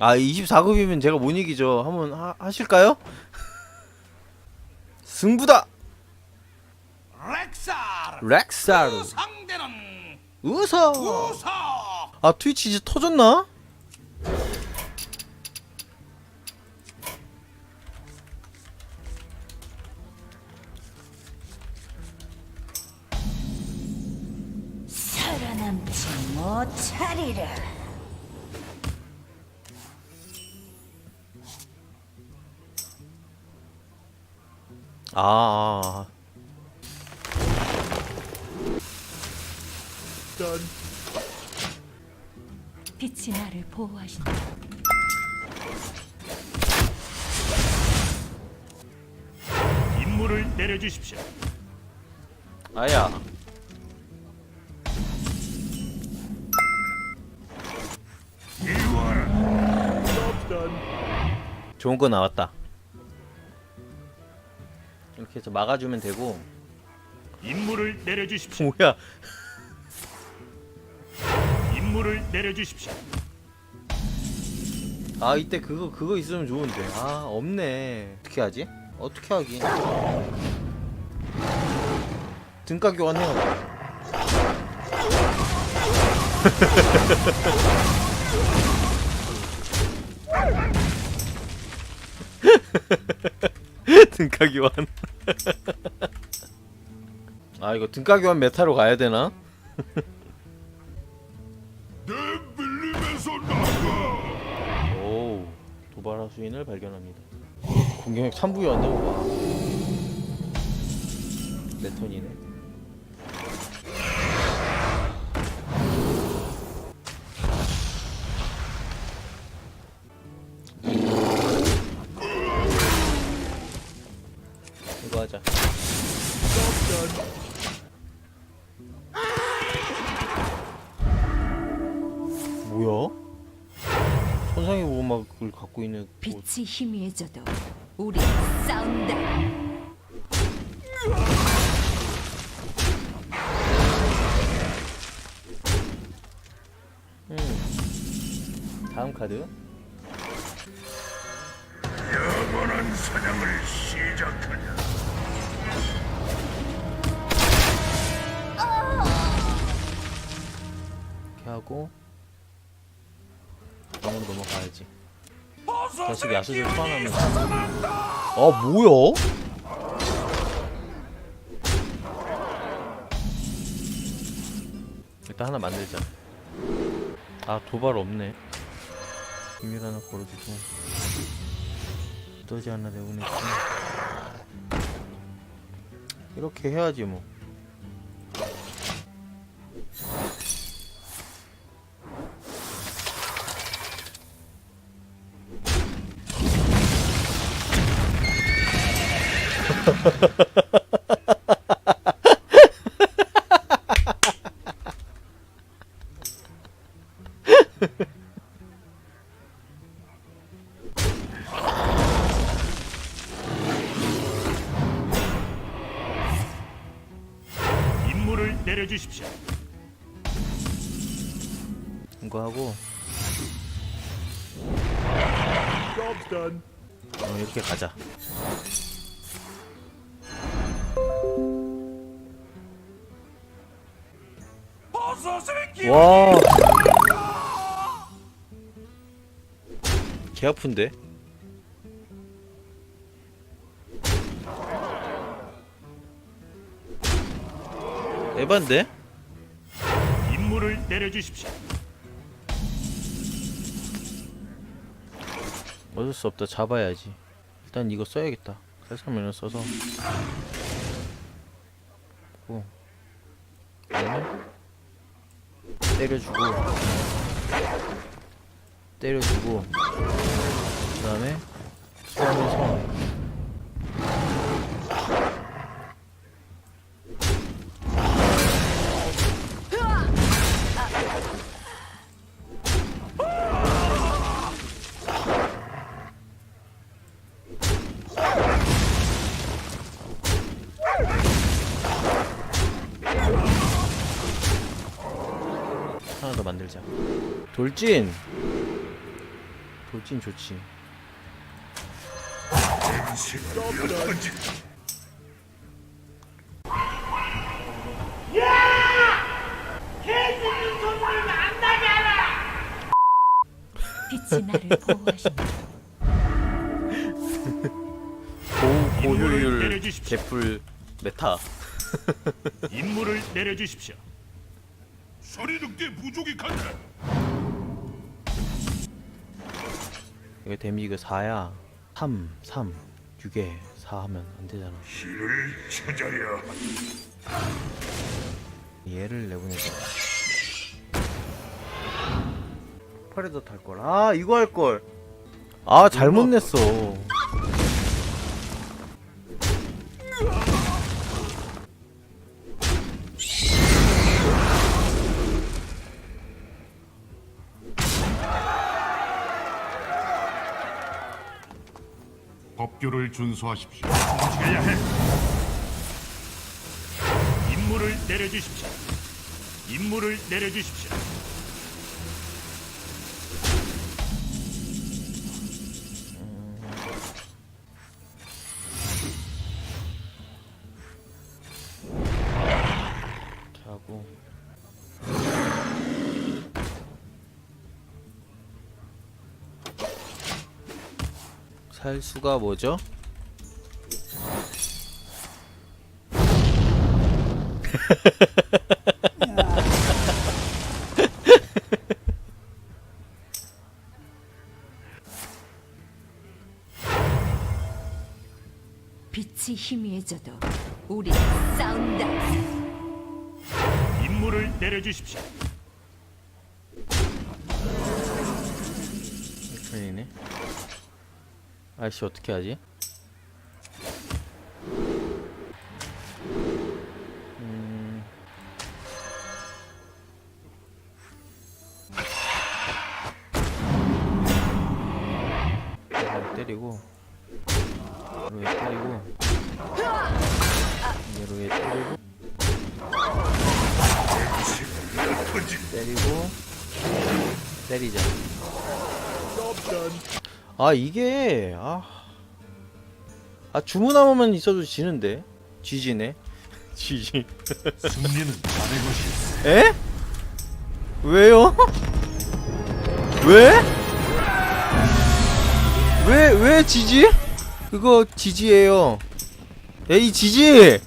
아 24급이면 제가 못 이기죠? 한번 하, 하실까요? 승부다! 렉사르. 렉사르. 상대는 웃어 우서 아 트위치 이제 터졌나? 못하리라. 아, 아, 아. 빛이 나를 보호하신다. 임무를 내려주십시오. 아야 좋은 거 나왔다. 이렇게 해서 막아주면 되고. 임무를 내려주십시오. 뭐야. 임무를 내려주십시오. 아 이때 그거 그거 있으면 좋은데. 아 없네. 어떻게 하지? 어떻게 하기? 등가 교환해요 등가 교환 아 이거 등가 교환 메타로 가야 되나? 오 도발 하 수인을 발견합니다. 공격력 3부였네 와. 내 턴이네. 천상의 보호막을 갖고 있는 뭐 빛이 희미해져도 우리 싸운다. 음. 다음 카드 영원한 사냥을 시작하자. 이렇게 하고 다음으로 넘어가야지. 자식 야수들 소환하면 아 뭐야? 일단 하나 만들자. 아 도발 없네. 비밀 하나 걸어주고. 너지 하나 내보내고. 이렇게 해야지 뭐 임무를 내려주십시오. 이거 하고. 어, 이렇게 가자 와. 개 아픈데? 에반데? 임무를 내려주십시오. 어쩔 수 없다. 잡아야지. 일단 이거 써야겠다. 살살면을 써서. 고. 얘는 때려주고. 때려주고. 만들자 돌진 돌진 좋지 빛이 나를 보호하신다. 고, 고효율. 개풀 메타 임무를 내려주십시오. 소리 늑대 부족이 간다. 이거 데미지가 4야? 3 3 6에 4 하면 안 되잖아. 길을 찾아야 얘를 내보내자. 파레도 탈걸. 아 이거 할걸. 아 잘못 냈어 법규를 준수하십시오. 움직여야 해. 임무를 내려주십시오. 임무를 내려주십시오. 하고 살 수가 뭐죠? 빛이 희미해져도 우리 싸운다. 임무를 내려주십시오. 천이네 아이씨 어떻게 하지? 음... 때리고 얘로 얘 때리고 얘로 얘 때리고 때리고 때리자 아 이게 아, 아 주문하면 있어도 지는데 지지네 지지 승리는 자네 것이. 에? 왜요? 왜? 왜, 왜 지지? 그거 지지예요. 에이, 지지!